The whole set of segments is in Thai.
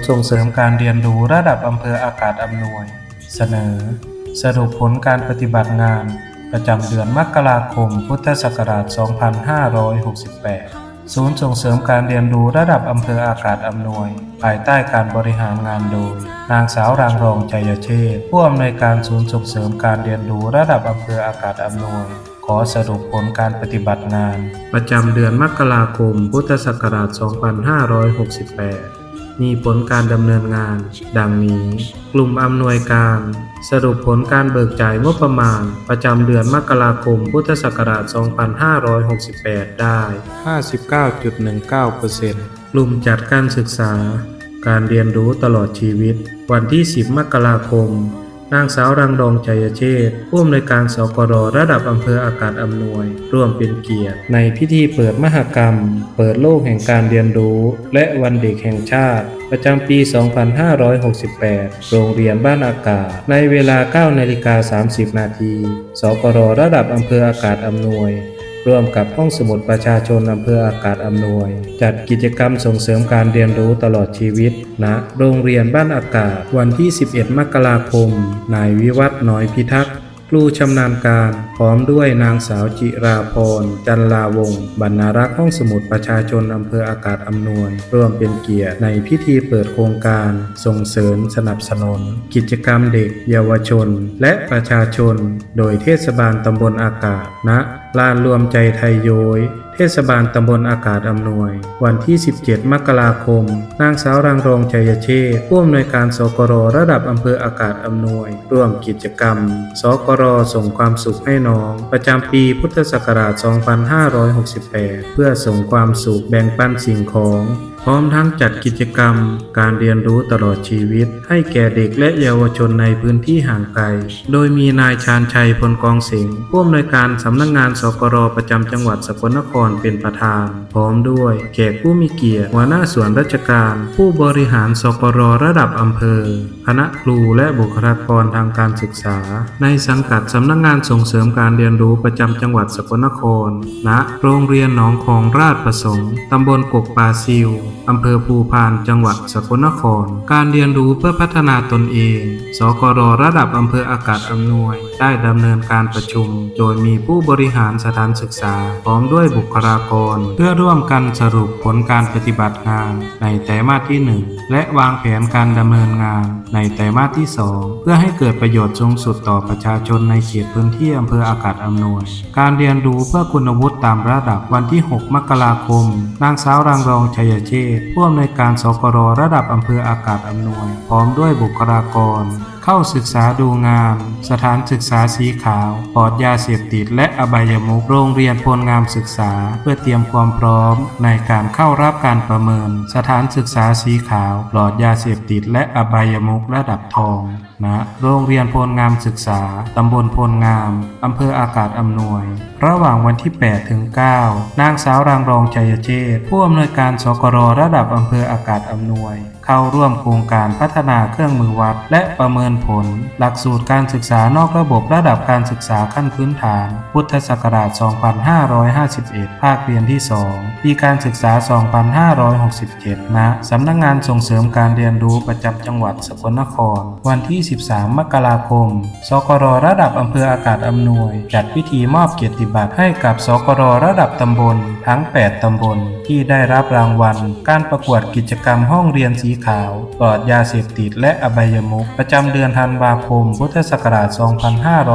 ย์ส่งเสริมการเรียนรู้ระดับอำเภออากาศอำนวย เสนอ สรุปผลการปฏิบัติงาน ประจำเดือนมกราคม พุทธศักราช 2568 ศูนย์ส่งเสริมการเรียนรู้ระดับอำเภออากาศอำนวย ภายใต้การบริหารงานโดย นางสาวรางรองใจยเชษผู้อำนวยการศูนย์ส่งเสริมการเรียนรู้ระดับอำเภออากาศอำนวยขอสรุปผลการปฏิบัติงาน ประจำเดือนมกราคม พุทธศักราช 2568 มีผลการดำเนินงาน ดังนี้ กลุ่มอำนวยการ สรุปผลการเบิกจ่ายงบประมาณ ประจำเดือนมกราคมพุทธศักราช 2568 ได้ 59.19%กลุ่มจัดการศึกษา การเรียนรู้ตลอดชีวิต วันที่ 10 มกราคม นางสาวรังรองใจยเชษผู้อำนวยการสกรระดับอำเภออากาศอำนวย ร่วมเป็นเกียรติ ในพิธีเปิดมหกรรม เปิดโลกแห่งการเรียนรู้ และวันเด็กแห่งชาติ ประจำปี 2568 โรงเรียนบ้านอากาศ ในเวลา9นาฬิกา30 นาทีสกรระดับอำเภออากาศอำนวย ร่วมกับห้องสมุดประชาชนอำเภออากาศอำนวย จัดกิจกรรมส่งเสริมการเรียนรู้ตลอดชีวิตณโรงเรียนบ้านอากาศ วันที่ 11 มกราคม นายวิวัฒน์น้อยพิทักษ์ ครูชำนาญการพร้อมด้วยนางสาวจิราพร จันลาวงศ์บรรณารักษ์ห้องสมุดประชาชนอำเภออากาศอำนวย ร่วมเป็นเกียรติในพิธีเปิดโครงการ ส่งเสริมสนับสนุน กิจกรรมเด็ก เยาวชน และประชาชน โดยเทศบาลตำบลอากาศณลานรวมใจไทยโยย ทศบาลตำบลอากาศอำนวย วันที่ 17 มกราคม นางสาวรังรองชัยเชษ์ผู้อำนวยการสกรระดับอำเภออากาศอำนวย ร่วมกิจกรรม สกรส่งความสุขให้น้อง ประจำปีพุทธศักราช 2568 เพื่อส่งความสุขแบ่งปันสิ่งของ พร้อมทั้งจัดกิจกรรม การเรียนรู้ตลอดชีวิต ให้แก่เด็กและเยาวชนในพื้นที่ห่างไกล โดยมีนายชาญชัยพลกองสิงห์ผู้อำนวยการสำนักงานสกรประจำจังหวัดสกลนครเป็นประธาน พร้อมด้วยแขกผู้มีเกียรติหัวหน้าส่วนราชการ ผู้บริหารสกรระดับอำเภอ คณะครูและบุคลากรทางการศึกษา ในสังกัดสำนักงานส่งเสริมการเรียนรู้ประจำจังหวัดสกลนคร ณ โรงเรียนหนองคองราชประสงค์ตำบลกกปาซิวอำเภอภูพาน จังหวัดสกลนคร การเรียนรู้เพื่อพัฒนาตนเอง สกรระดับอำเภออากาศอำนวย ได้ดำเนินการประชุม โดยมีผู้บริหารสถานศึกษา พร้อมด้วยบุคลากร เพื่อร่วมกันสรุปผลการปฏิบัติงาน ในไตรมาสที่ 1 และวางแผนการดำเนินงาน ในไตรมาสที่ 2 เพื่อให้เกิดประโยชน์สูงสุดต่อประชาชนในเขตพื้นที่อำเภออากาศอำนวย การเรียนรู้เพื่อคุณวุฒิตามระดับวันที่ 6 มกราคม นางสาวรังรองชัยเชษผู้อำนวยการสกรระดับอำเภออากาศอำนวย พร้อมด้วยบุคลากร เข้าศึกษาดูงาน สถานศึกษาสีขาวปลอดยาเสพติดและอบายมุกโรงเรียนพลงามศึกษา เพื่อเตรียมความพร้อม ในการเข้ารับการประเมิน สถานศึกษาสีขาวปลอดยาเสพติดและอบายมุกระดับทอง ณโรงเรียนพลงามศึกษา ตำบลพลงาม อำเภออากาศอำนวย ระหว่างวันที่ 8 ถึง 9 นางสาวรางรองชัยเชษผู้อำนวยการสกรระดับอำเภออากาศอำนวย เข้าร่วมโครงการพัฒนาเครื่องมือวัด และประเมินผล หลักสูตรการศึกษานอกระบบระดับการศึกษาขั้นพื้นฐาน พุทธศักราช 2551 ภาคเรียนที่ 2 ปีการศึกษา 2567 ณ สำนักงงานส่งเสริมการเรียนรู้ประจำจังหวัดสกลนคร วันที่13มกราคม สกรระดับอำเภออากาศอำนวย จัดพิธีมอบเกียรติบัตรให้กับสกรระดับตำบล ทั้ง 8 ตำบล ที่ได้รับรางวัล การประกวดกิจกรรมห้องเรียนสีขาวปลอดยาเสพติดและอบายมุขประจำเดือนธันวาคม พุทธศักราช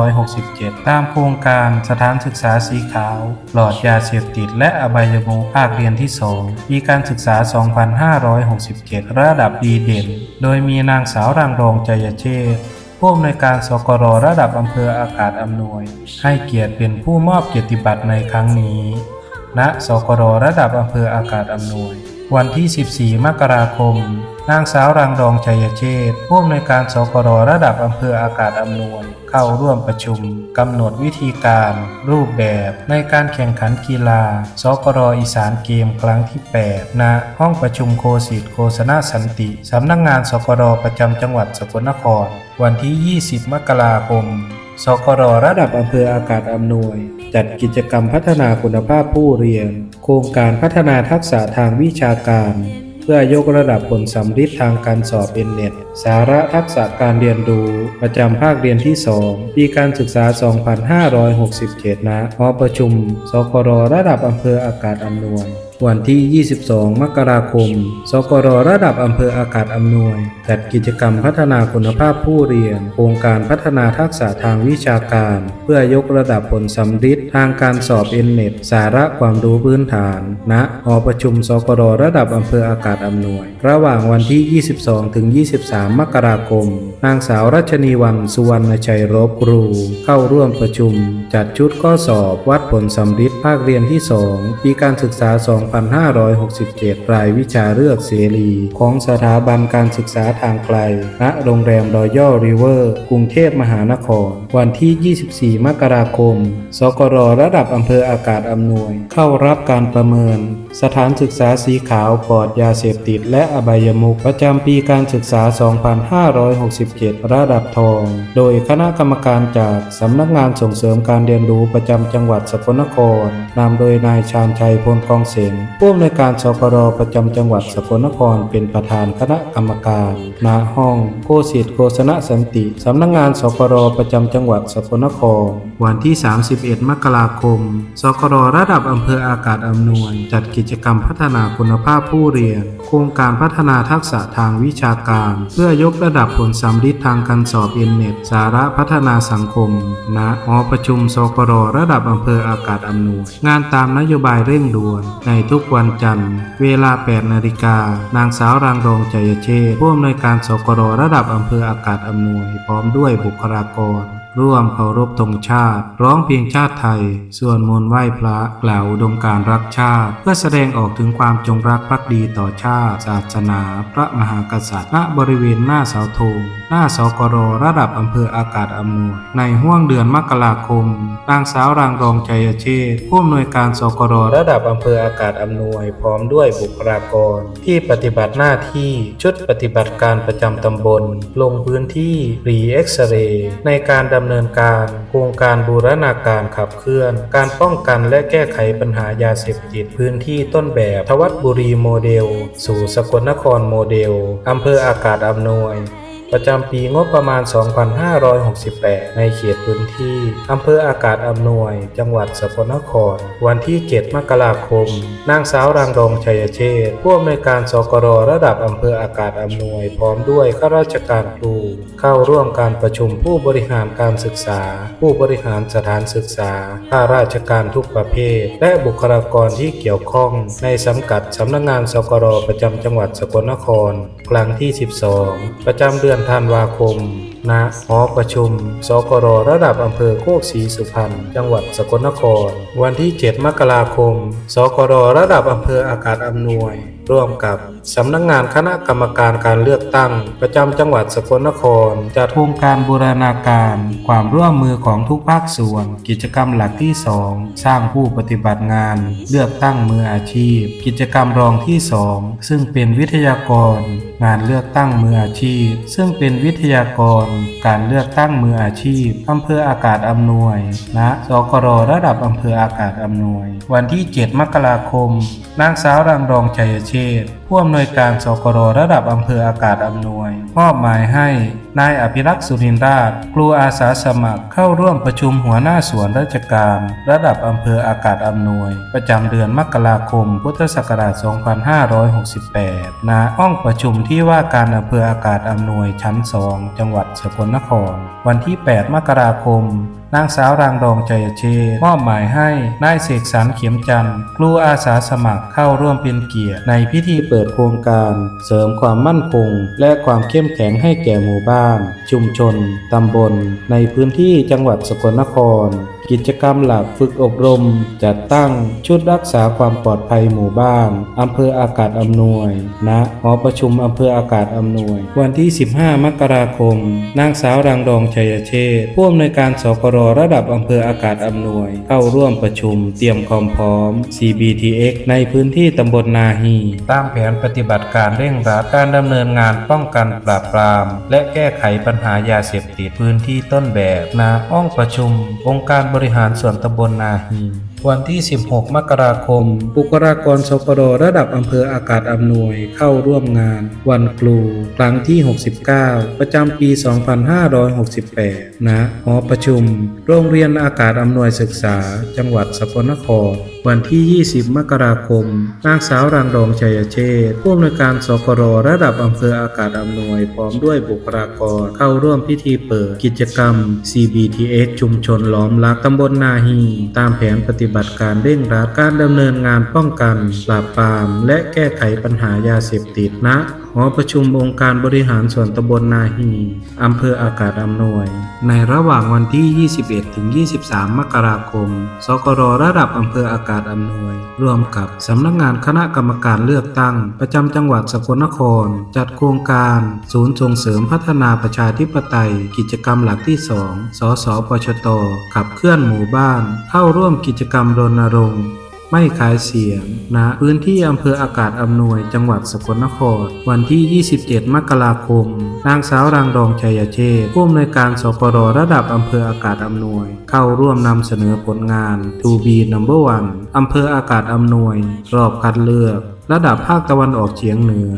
2567 ตามโครงการสถานศึกษาสีขาวปลอดยาเสพติดและอบายมุขภาคเรียนที่ 2 ปีการศึกษา 2567 ระดับดีเด่น โดยมีนางสาวรังรองใจยเชษศผู้อำนวยการสกรระดับอำเภออากาศอำนวย ให้เกียรติเป็นผู้มอบเกียรติบัตรในครั้งนี้ณสกรระดับอำเภออากาศอำนวย วันที่ 14 มกราคม นางสาวรังรองชัยเชษ์ผู้อำนวยการสกรระดับอำเภออากาศอำนวย เข้าร่วมประชุมกำหนดวิธีการ รูปแบบในการแข่งขันกีฬา สกรอีสานเกมครั้งที่ 8 ณ ห้องประชุมโคสิทธิ์โฆษณาสันติสำนักงงานสกรประจำจังหวัดสกลนคร วันที่ 20 มกราคม สกรระดับอำเภออากาศอำนวย จัดกิจกรรมพัฒนาคุณภาพผู้เรียน โครงการพัฒนาทักษะทางวิชาการ เพื่อยกระดับผลสำลิดทางการสอบเอ็นเน็ตสาระทักษะการเรียนรู้ประจำภาคเรียนที่ 2 ปีการศึกษา 2567 ณหอประชุม สกรระดับอำเภออากาศอำนวยวันที่ 22 มกราคม สกรระดับอำเภออากาศอำนวย จัดกิจกรรมพัฒนาคุณภาพผู้เรียน โครงการพัฒนาทักษะทางวิชาการ เพื่อยกระดับผลสำลิดทางการสอบเอ็นเน็ตสาระความรู้พื้นฐาน ณ หอประชุม สกรระดับอำเภออากาศอำนวย ระหว่างวันที่ 22 ถึง 23 มกราคม นางสาวรัชนีวันสุวรรณชัยรบครู เข้าร่วมประชุม จัดชุดข้อสอบวัดผลสำลิดภาคเรียนที่ 2 ปีการศึกษา 2 2567 รายวิชาเลือกเสรี ของสถาบันการศึกษาทางไกล ณ โรงแรมรอยัลริเวอร์ กรุงเทพมหานคร วันที่ 24 มกราคม สกรระดับอำเภออากาศอำนวย เข้ารับการประเมิน สถานศึกษาสีขาวปลอดยาเสพติด และอบายมุขประจำปีการศึกษา 2567 ระดับทอง โดยคณะกรรมการจากสำนักงานส่งเสริมการเรียนรู้ประจำจังหวัดสกลนครนำโดยนายชาญชัยพลกองเสงผู้อำนวยการสกรประจำจังหวัดสกลนคร เป็นประธานคณะกรรมการณห้องโกสิทธิ์โกศนสันติสำนักงานสกรประจำจังหวัดสกลนคร วันที่ 31 มกราคม สกรระดับอำเภออากาศอำนวย จัดกิจกรรมพัฒนาคุณภาพผู้เรียน โครงการพัฒนาทักษะทางวิชาการ เพื่อยกระดับผลสำลิดทางการสอบเอ็นเน็ตสาระพัฒนาสังคม ณ หอประชุมสกรระดับอำเภออากาศอำนวย งานตามนโยบายเร่งด่วนในทุกวันจันทร์ เวลา 8 นาฬิกา นางสาวรางรองใจยเชษผู้อำนวยการสกรระดับอำเภออากาศอำนวย พร้อมด้วยบุคลากร ร่วมเคารพธงชาติ ร้องเพลงชาติไทย ส่วนมนต์ไหว้พระกล่าวอุดมการรักชาติ เพื่อแสดงออกถึงความจงรักภักดีต่อชาติ ศาสนา พระมหากษัตริย์ณบริเวณหน้าเสาธง หน้าสกรระดับอำเภออากาศอำนวย ในห้วงเดือนมกราคม นางสาวรางรองใจยเชษผู้อำนวยการสกรระดับอำเภออากาศอำนวย พร้อมด้วยบุคลากร ที่ปฏิบัติหน้าที่ชุดปฏิบัติการประจำตำบล ลงพื้นที่รีเอ็กซเรย์ในการดำเนินการโครงการบูรณาการขับเคลื่อน การป้องกันและแก้ไขปัญหายาเสพติดพื้นที่ต้นแบบทวัดบุรีโมเดล สู่สกลนครโมเดลอำเภออากาศอำนวย ประจำปีงบประมาณ 2568 ในเขตพื้นที่ อำเภออากาศอำนวย จังหวัดสกลนคร วันที่ 7 มกราคม นางสาวรางรองชัยเชษผู้อำนวยการสกรระดับอำเภออากาศอำนวย พร้อมด้วยข้าราชการครู เข้าร่วมการประชุมผู้บริหารการศึกษา ผู้บริหารสถานศึกษา ข้าราชการทุกประเภท และบุคลากรที่เกี่ยวข้อง ในสังกัดสำนักงานสกรประจำจังหวัดสกลนคร ครั้งที่ 12 ประจำเดือนธันวาคม ณ หอประชุม สกรระดับอำเภอโคกศรีสุพรรณ จังหวัดสกลนคร วันที่ 7 มกราคม สกรระดับอำเภออากาศอำนวยร่วมกับสำนักงงานคณะกรรมการการเลือกตั้ง ประจำจังหวัดสกลนคร จัดโครงการบูรณาการ ความร่วมมือของทุกภาคส่วน กิจกรรมหลักที่ 2 สร้างผู้ปฏิบัติงาน เลือกตั้งมืออาชีพ กิจกรรมรองที่ 2 ซึ่งเป็นวิทยากร งานเลือกตั้งมืออาชีพ ซึ่งเป็นวิทยากร การเลือกตั้งมืออาชีพอำเภออากาศอำนวยณสกรระดับอำเภออากาศอำนวย วันที่ 7 มกราคมนางสาวรังรองชัยเชษฐ์ ผู้อำนวยการสกรระดับอำเภออากาศอำนวย มอบหมายให้นายอภิรักษ์สุรินทราชครูอาสาสมัครเข้าร่วมประชุมหัวหน้าส่วนราชการ ระดับอำเภออากาศอำนวย ประจำเดือนมกราคม พุทธศักราช 2568 ณ ห้องประชุมที่ว่าการอำเภออากาศอำนวยชั้น 2 จังหวัดสกลนคร วันที่ 8 มกราคมนางสาวรางรองใจเชมอบหมายให้นายเสกสรรเขียมจันทร์ครูอาสาสมัครเข้าร่วมเป็นเกียรติในพิธีเปิดโครงการ เสริมความมั่นคง และความเข้มแข็งให้แก่หมู่บ้าน ชุมชน ตำบล ในพื้นที่จังหวัดสกลนคร กิจกรรมหลักฝึกอบรม จัดตั้งชุดรักษาความปลอดภัยหมู่บ้านอำเภออากาศอำนวยณหอประชุมอำเภออากาศอำนวย วันที่ 15 มกราคม นางสาวรังรองชัยเชษ์ผู้อำนวยการสกรระดับอำเภออากาศอำนวย เข้าร่วมประชุม เตรียมความพร้อม CBTX ในพื้นที่ตำบลนาฮีตามแผนปฏิบัติการเร่งรัดการดำเนินงานป้องกันปราบปราม และแก้ไขปัญหายาเสพติดพื้นที่ต้นแบบณห้องประชุม องค์การบริหารส่วนตำบลนาฮีวันที่ 16 มกราคม บุคลากรสปรระดับอำเภออากาศอำนวยเข้าร่วมงาน วันครูครั้งที่ 69 ประจำปี 2568ณหอประชุม โรงเรียนอากาศอำนวยศึกษา จังหวัดสกลนคร วันที่ 20 มกราคม นางสาวรังรองชัยเชษผู้อำนวยการสกรระดับอำเภออากาศอำนวยพร้อมด้วยบุคลากรเข้าร่วมพิธีเปิดกิจกรรม CBTX ชุมชนล้อมรักตำบลนาฮี ตามแผนปฏิบัติการเร่งรัดการดำเนินงานป้องกัน ปราบปราม และแก้ไขปัญหายาเสพติดณ หอประชุมองค์การบริหารส่วนตำบลนาฮีอำเภออากาศอำนวย ในระหว่างวันที่ 21 ถึง 23 มกราคม สกรระดับอำเภออากาศอำนวย ร่วมกับสำนักงานคณะกรรมการเลือกตั้ง ประจำจังหวัดสกลนคร จัดโครงการ ศูนย์ส่งเสริมพัฒนาประชาธิปไตย กิจกรรมหลักที่ 2 สสปชต ขับเคลื่อนหมู่บ้าน เข้าร่วมกิจกรรมรณรงค์ ไม่ขายเสียงณพื้นที่อำเภออากาศอำนวยจังหวัดสกลนคร วันที่ 27 มกราคม นางสาวรังรองชัยเชษผู้อำนวยการสปรระดับอำเภออากาศอำนวย เข้าร่วมนำเสนอผลงาน To be number one อำเภออากาศอำนวย รอบคัดเลือก ระดับภาคตะวันออกเฉียงเหนือ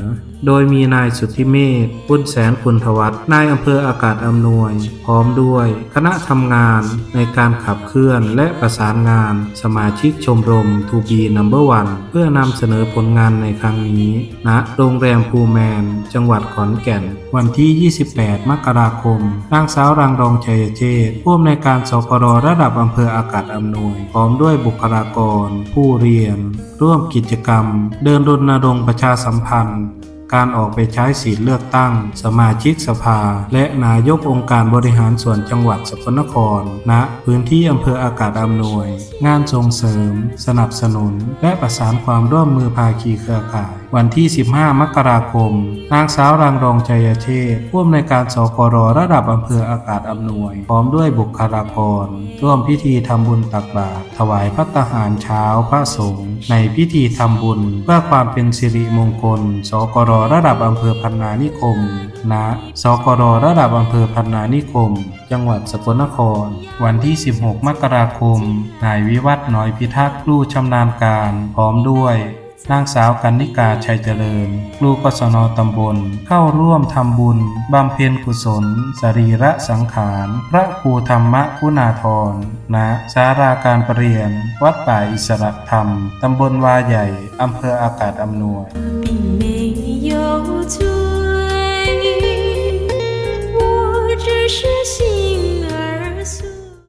โดยมีนายสุทธิเมธบุญแสนคุณทวัฒนายอำเภออากาศอำนวย พร้อมด้วย คณะทำงานในการขับเคลื่อนและประสานงาน สมาชิกชมรม To be number one เพื่อนำเสนอผลงานในครั้งนี้ณโรงแรมภูแมน จังหวัดขอนแก่น วันที่ 28 มกราคมนางสาวรังรองชัยเชษ์ผู้อำนวยการสกรระดับอำเภออากาศอำนวย พร้อมด้วยบุคลากร ผู้เรียน ร่วมกิจกรรม เดินรณรงค์ประชาสัมพันธ์ การออกไปใช้สิทธิเลือกตั้ง สมาชิกสภา และนายกองค์การบริหารส่วนจังหวัดสกลนครณพื้นที่อำเภออากาศอำนวย งานส่งเสริม สนับสนุน และประสานความร่วมมือภาคีเครือข่ายวันที่ 15 มกราคม นางสาวรังรองชัยเชษผู้อำนวยการสกรระดับอำเภออากาศอำนวย พร้อมด้วยบุคลากร ร่วมพิธีทำบุญตักบาตรถวายพัตตาหารเช้าพระสงฆ์ในพิธีทำบุญ เพื่อความเป็นสิริมงคล สกรระดับอำเภอพันนานิคมณสกรระดับอำเภอพันนานิคม จังหวัดสกลนคร วันที่ 16 มกราคม นายวิวัฒน์น้อยพิทักษ์ผู้ชำนาญการ พร้อมด้วย นางสาวกันนิกาชัยเจริญ ครูกศนตำบล เข้าร่วมทำบุญบำเพ็ญกุศล สรีระสังขาร พระครูธรรมะคุณาธรณสาราการประเรียน วัดป่าอิสระธรรม ตำบลวาใหญ่อำเภออากาศอำนวย只是。